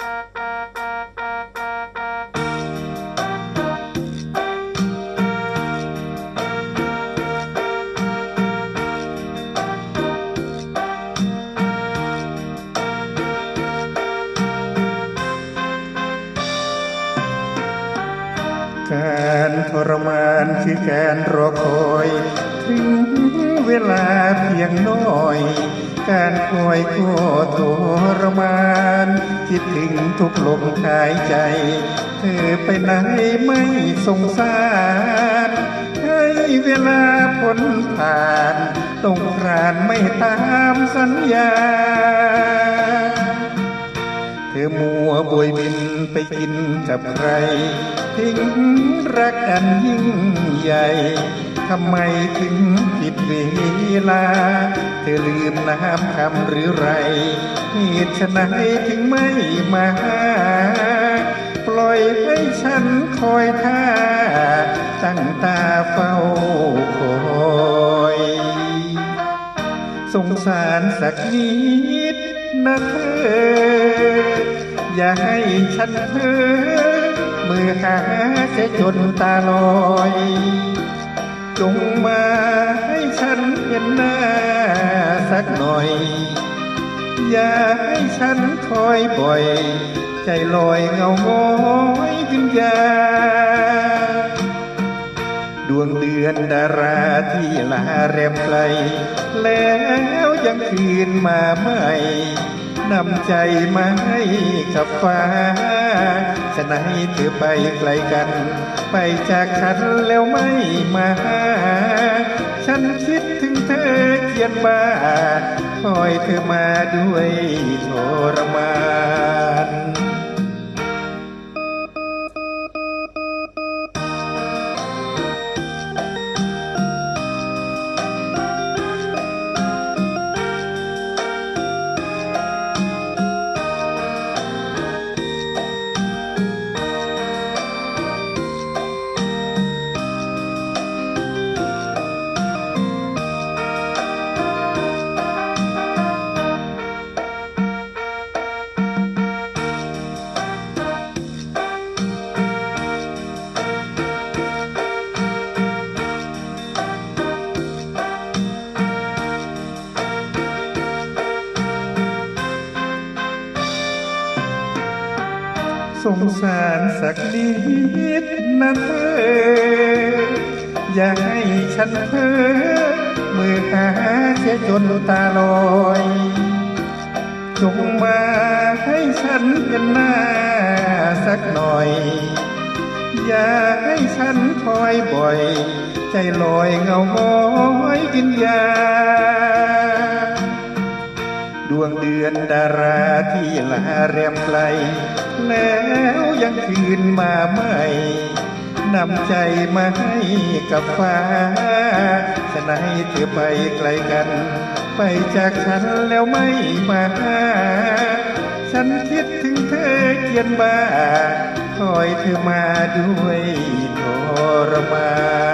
การทรมานคือการอคอย ถึงเวลาเพียงน้อย การคอยก็ทรมาน คิดถึงทุกลมหายใจ เธอไปไหนไม่สงสารให้เวลาพ้นผ่านต้องครานไม่ตามสัญญา ธอมัวบวยบินไปกินกับใคร ทิ้งรักกันยิ่งใหญ่ ทำไมถึงผิดเวลา เธอลืมน้ำคำหรือไรเหตุไฉนถึงไม่มา ปล่อยให้ฉันคอยท่า ตั้งตาเฝ้าคอย สงสารสักนิด นะเธอ อย่าให้ฉันเพ้อมือหาเสียจนตาลอย จงมาให้ฉันเห็นหน้าสักหน่อย อย่าให้ฉันคอยบ่อย ใจลอยเงาง้อยวิญญา วงเดือนดาราที่ลาแรมไกล แล้วยังคืนมาใหม่นำใจมาให้กับฟ้าฉะไหนเธอไปไกลกัน ไปจากฉันแล้วไม่มา ฉันคิดถึงเธอเขียนมาคอยเธอมาด้วยทรมาน สงสารสักนิดนะเธอ อย่าให้ฉันเพ้อมือหาเสียจนตาลอยจงมาให้ฉันเห็นหน้าสักหน่อย อย่าให้ฉันคอยบ่อย ใจลอยเงาง้อยวิญญาือนดาราที่ลาแรมไกลแล้วยังคืนมาใหม่นำใจมาให้กับฟ้าฉะไหนเธอไปไกลกัน ไปจากฉันแล้วไม่มาฉันคิดถึงเธอเขียนมาคอยเธอมาด้วยทรมาน